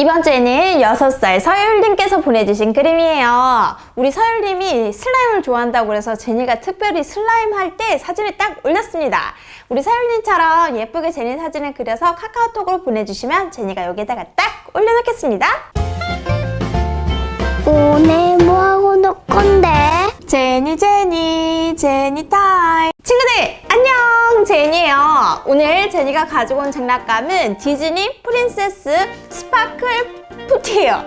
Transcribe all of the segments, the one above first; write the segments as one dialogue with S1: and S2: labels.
S1: 이번 주에는 6살 서율님께서 보내주신 그림이에요. 우리 서율님이 슬라임을 좋아한다고 그래서 제니가 특별히 슬라임 할 때 사진을 딱 올렸습니다. 우리 서율님처럼 예쁘게 제니 사진을 그려서 카카오톡으로 보내주시면 제니가 여기다가 딱 올려놓겠습니다.
S2: 오늘 뭐하고 놀 건데?
S1: 제니 제니 제니 타임 안녕 제니예요. 오늘 제니가 가지고 온 장난감은 디즈니 프린세스 스파클 푸티예요.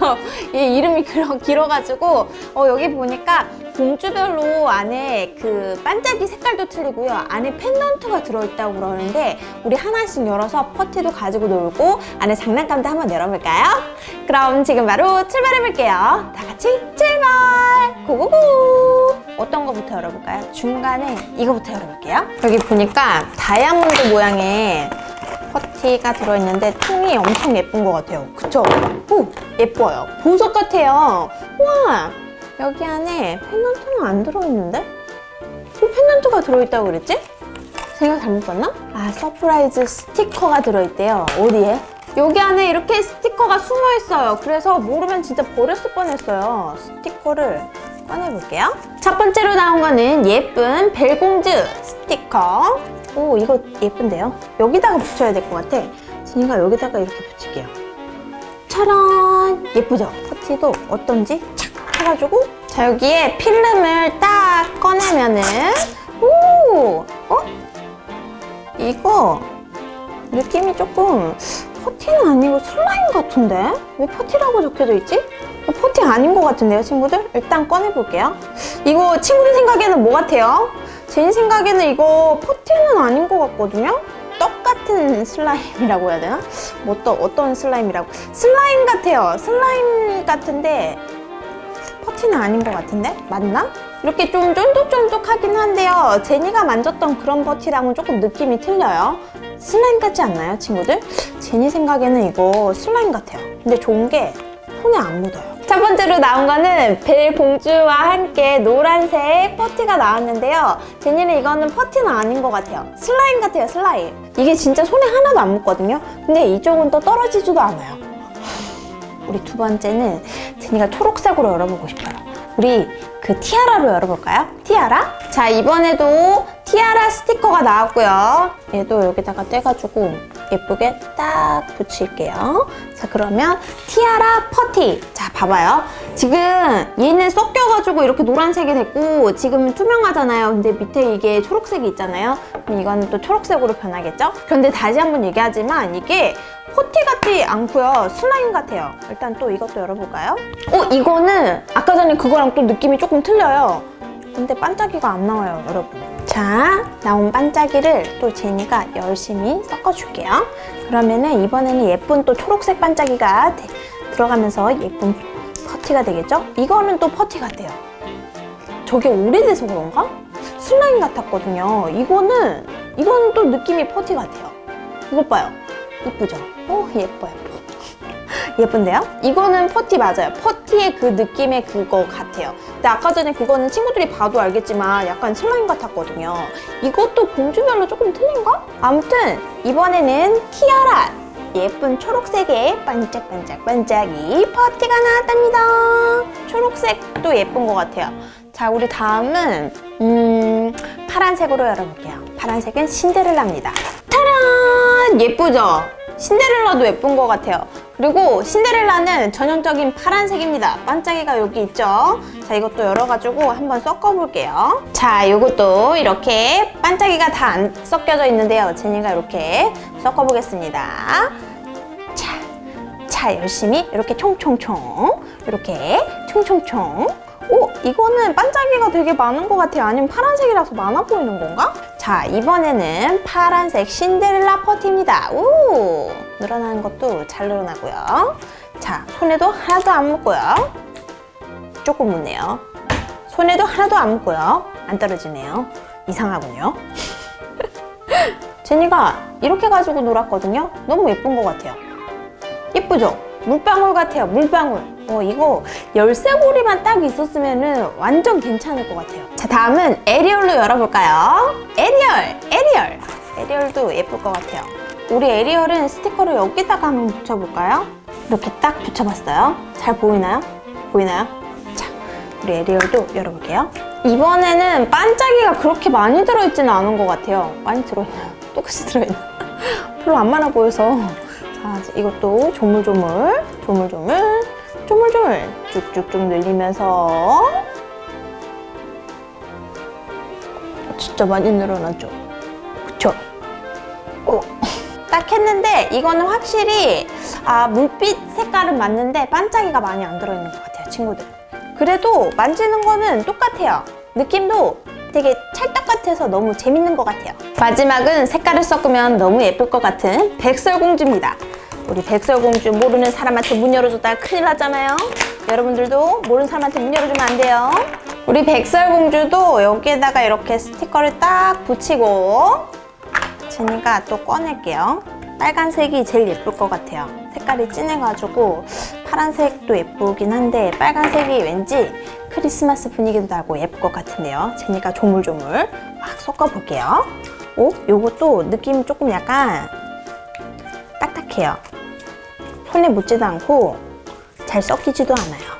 S1: 이 이름이 길어, 길어가지고 어, 여기 보니까 공주별로 안에 그 반짝이 색깔도 틀리고요. 안에 펜던트가 들어있다고 그러는데 우리 하나씩 열어서 퍼티도 가지고 놀고 안에 장난감도 한번 열어볼까요? 그럼 지금 바로 출발해볼게요. 다 같이 출발 고고고 어떤 거부터 열어볼까요? 중간에 이거부터 열어볼게요 여기 보니까 다이아몬드 모양의 퍼티가 들어있는데 통이 엄청 예쁜 것 같아요. 그쵸? 오, 예뻐요. 보석 같아요. 와, 여기 안에 펜던트는 안 들어있는데? 왜 펜던트가 들어있다고 그랬지? 제가 잘못 봤나? 아, 서프라이즈 스티커가 들어있대요. 어디에? 여기 안에 이렇게 스티커가 숨어 있어요. 그래서 모르면 진짜 버렸을 뻔했어요. 스티커를 꺼내볼게요. 첫 번째로 나온 거는 예쁜 벨공주 스티커. 오, 이거 예쁜데요? 여기다가 붙여야 될 것 같아. 진이가 여기다가 이렇게 붙일게요. 차란! 예쁘죠? 퍼티도 어떤지 착 해가지고 자, 여기에 필름을 딱 꺼내면은 오! 어? 이거 느낌이 조금 퍼티는 아니고 슬라임 같은데? 왜 퍼티라고 적혀져 있지? 퍼티 아닌 것 같은데요, 친구들? 일단 꺼내볼게요. 이거 친구들 생각에는 뭐 같아요? 제 생각에는 이거 퍼티는 아닌 것 같거든요? 떡 같은 슬라임이라고 해야 되나? 뭐또 어떤 슬라임이라고? 슬라임 같아요. 슬라임 같은데 퍼티는 아닌 것 같은데? 맞나? 이렇게 좀 쫀득쫀득하긴 한데요. 제니가 만졌던 그런 퍼티랑은 조금 느낌이 틀려요. 슬라임 같지 않나요, 친구들? 제니 생각에는 이거 슬라임 같아요. 근데 좋은 게 손에 안 묻어요. 첫 번째로 나온 거는 벨 공주와 함께 노란색 퍼티가 나왔는데요. 제니는 이거는 퍼티는 아닌 것 같아요. 슬라임 같아요, 슬라임. 이게 진짜 손에 하나도 안 묻거든요. 근데 이쪽은 또 떨어지지도 않아요. 우리 두 번째는 제니가 초록색으로 열어보고 싶어요. 우리 그 티아라로 열어볼까요? 티아라? 자, 이번에도 티아라 스티커가 나왔고요. 얘도 여기다가 떼가지고 예쁘게 딱 붙일게요. 자, 그러면 티아라 퍼티. 자, 봐봐요. 지금 얘는 섞여가지고 이렇게 노란색이 됐고 지금 투명하잖아요. 근데 밑에 이게 초록색이 있잖아요. 그럼 이거는 또 초록색으로 변하겠죠? 그런데 다시 한번 얘기하지만 이게 포티 같지 않고요. 슬라임 같아요. 일단 또 이것도 열어볼까요? 어, 이거는 아까 전에 그거랑 또 느낌이 조금 틀려요. 근데 반짝이가 안 나와요, 여러분. 자, 나온 반짝이를 또 제니가 열심히 섞어줄게요. 그러면은 이번에는 예쁜 또 초록색 반짝이가 되- 들어가면서 예쁜 퍼티가 되겠죠? 이거는 또 퍼티 같아요. 저게 오래돼서 그런가? 슬라임 같았거든요. 이거는, 이거는 또 느낌이 퍼티 같아요. 이것 봐요. 이쁘죠? 오, 예뻐, 예뻐. 예쁜데요? 이거는 퍼티 맞아요. 퍼티의 그 느낌의 그거 같아요. 근데 아까 전에 그거는 친구들이 봐도 알겠지만 약간 슬라임 같았거든요. 이것도 공주별로 조금 틀린가? 아무튼 이번에는 티아라 예쁜 초록색의 반짝반짝 반짝이 퍼티가 나왔답니다. 초록색도 예쁜 것 같아요. 자, 우리 다음은 음, 파란색으로 열어볼게요. 파란색은 신데렐라입니다. 타란! 예쁘죠? 신데렐라도 예쁜 것 같아요. 그리고 신데렐라는 전형적인 파란색입니다. 반짝이가 여기 있죠? 자, 이것도 열어가지고 한번 섞어 볼게요. 자, 이것도 이렇게 반짝이가 다 안 섞여져 있는데요. 제니가 이렇게 섞어 보겠습니다. 자, 자, 열심히 이렇게 총총총. 이렇게 총총총. 오, 이거는 반짝이가 되게 많은 것 같아요. 아니면 파란색이라서 많아 보이는 건가? 자, 이번에는 파란색 신데렐라 퍼티입니다. 오, 늘어나는 것도 잘 늘어나고요. 자, 손에도 하나도 안 묻고요. 조금 묻네요. 손에도 하나도 안 묻고요. 안 떨어지네요. 이상하군요. 제니가 이렇게 가지고 놀았거든요. 너무 예쁜 것 같아요. 예쁘죠? 물방울 같아요. 물방울. 어, 이거 열쇠고리만 딱 있었으면 완전 괜찮을 것 같아요. 자, 다음은 에리얼로 열어볼까요? 에리얼! 에리얼! 에리얼도 예쁠 것 같아요. 우리 에리얼은 스티커를 여기다가 한번 붙여볼까요? 이렇게 딱 붙여봤어요. 잘 보이나요? 보이나요? 자, 우리 에리얼도 열어볼게요. 이번에는 반짝이가 그렇게 많이 들어있지는 않은 것 같아요. 많이 들어있나요? 똑같이 들어있나? 별로 안 많아 보여서. 자, 이것도 조물조물, 조물조물, 조물조물 쭉쭉쭉 늘리면서 진짜 많이 늘어나죠? 그쵸? 오. 딱 했는데 이거는 확실히 아 물빛 색깔은 맞는데 반짝이가 많이 안 들어있는 것 같아요 친구들 그래도 만지는 거는 똑같아요 느낌도 되게 찰떡 같아서 너무 재밌는 것 같아요 마지막은 색깔을 섞으면 너무 예쁠 것 같은 백설공주입니다 우리 백설공주 모르는 사람한테 문 열어줬다가 큰일 나잖아요 여러분들도 모르는 사람한테 문 열어주면 안 돼요 우리 백설공주도 여기에다가 이렇게 스티커를 딱 붙이고 제니가 또 꺼낼게요. 빨간색이 제일 예쁠 것 같아요. 색깔이 진해가지고 파란색도 예쁘긴 한데 빨간색이 왠지 크리스마스 분위기도 나고 예쁠 것 같은데요. 제니가 조물조물 막 섞어볼게요. 오, 요것도 느낌이 조금 약간 딱딱해요. 손에 묻지도 않고 잘 섞이지도 않아요.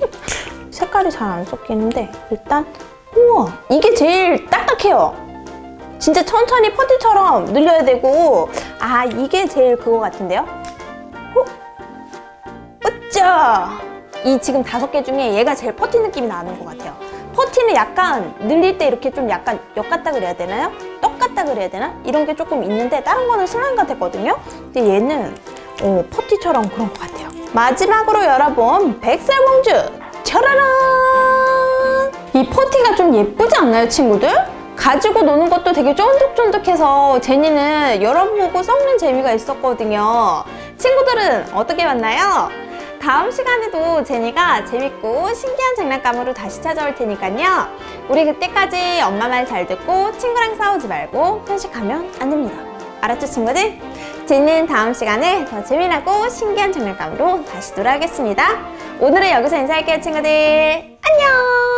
S1: 색깔이 잘 안 섞이는데 일단 우와 이게 제일 딱딱해요. 진짜 천천히 퍼티처럼 늘려야 되고 아 이게 제일 그거 같은데요? 호? 으쌰! 이 지금 다섯 개 중에 얘가 제일 퍼티 느낌이 나는 것 같아요. 퍼티는 약간 늘릴 때 이렇게 좀 약간 역 같다 그래야 되나요? 떡 같다 그래야 되나? 이런 게 조금 있는데 다른 거는 슬라임 같았거든요? 근데 얘는 어, 퍼티처럼 그런 것 같아요. 마지막으로 열어본 백설공주! 짜라란! 이 퍼티가 좀 예쁘지 않나요, 친구들? 가지고 노는 것도 되게 쫀득쫀득해서 제니는 열어보고 섞는 재미가 있었거든요. 친구들은 어떻게 봤나요? 다음 시간에도 제니가 재밌고 신기한 장난감으로 다시 찾아올 테니까요. 우리 그때까지 엄마 말 잘 듣고 친구랑 싸우지 말고 편식하면 안 됩니다. 알았죠, 친구들? 제니는 다음 시간에 더 재미나고 신기한 장난감으로 다시 돌아오겠습니다. 오늘은 여기서 인사할게요, 친구들. 안녕!